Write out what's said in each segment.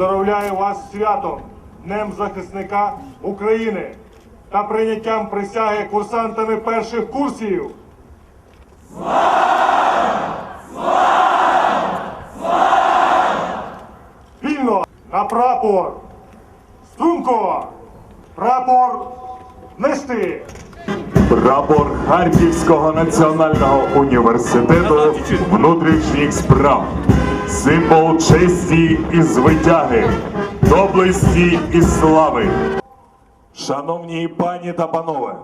Поздоровляю вас святом, Днем захисника України та прийняттям присяги курсантами перших курсів. Вільно на прапор. Струнко. Прапор нести. Прапор Харківського національного університету внутрішніх справ, символ честі і звитяги, доблесті і слави. Шановні пані та панове,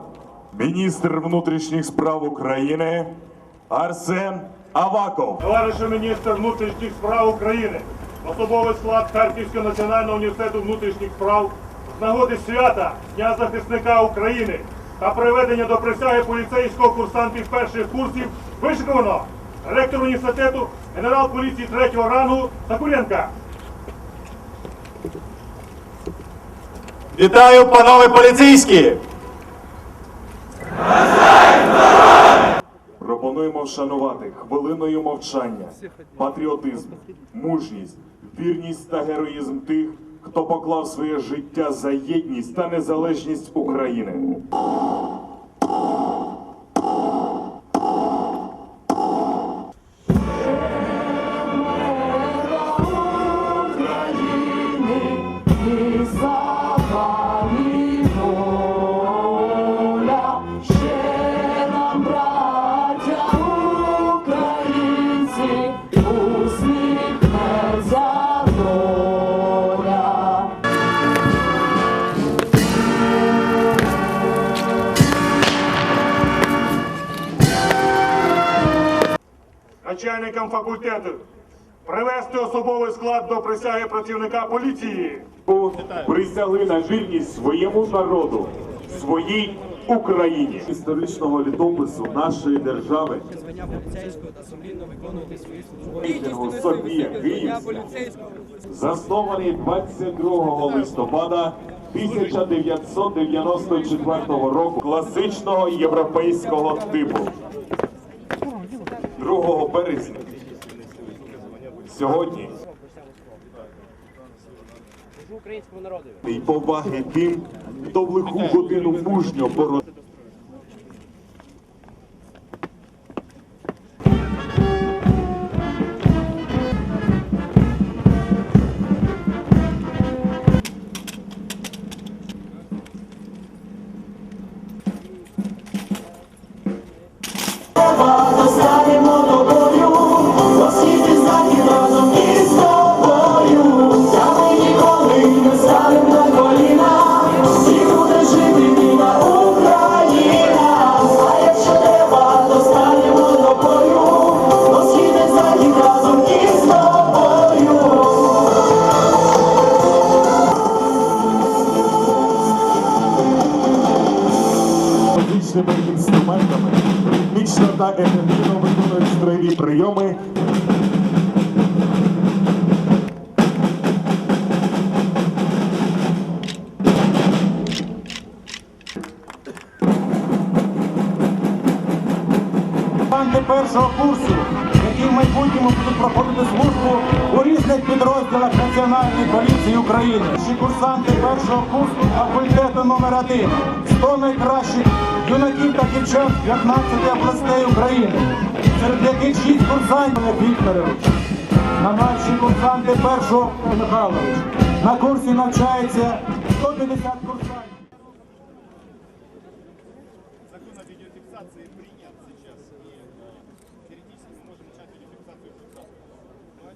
міністр внутрішніх справ України Арсен Аваков. Товариші міністр внутрішніх справ України, особовий склад Харківського національного університету внутрішніх справ з нагоди свята Дня захисника України та приведення до присяги поліцейського курсантів перших курсів вишиковано ректор університету, генерал поліції третього рангу Сакуренка. Вітаю, панове поліцейські! Пропонуємо вшанувати хвилиною мовчання, патріотизм, мужність, вірність та героїзм тих, хто поклав своє життя за єдність та незалежність України. Начальникам факультету привести особовий склад до присяги працівника поліції. Присягли на вірність своєму народу, своїй Україні. Історичного літопису нашої держави звання поліцейського та сумлінно виконувати свої службові Софія Київська, заснований 22 листопада 1994 року класичного європейського типу. 2 березня сьогодні українському народу. і поваги тим, хто в лиху годину мужньо боронив. Музичними інструментами, ритмічно та ефективно виконують строєві прийоми. Першого курсу, які в майбутньому будуть проходити службу у різних підрозділах Національної поліції України. Ще курсанти першого курсу факультету номер 1 100 найкращих юнаків та дівчат 15 областей України, серед яких 6 курсантів Вікторович. На наші курсанти першого Михайлович. На курсі навчається 150 курсантів. Закон о відеофіксації принят сейчас.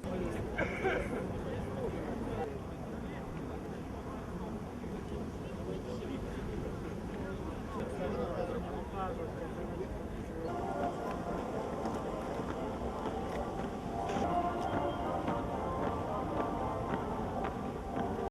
Thank you.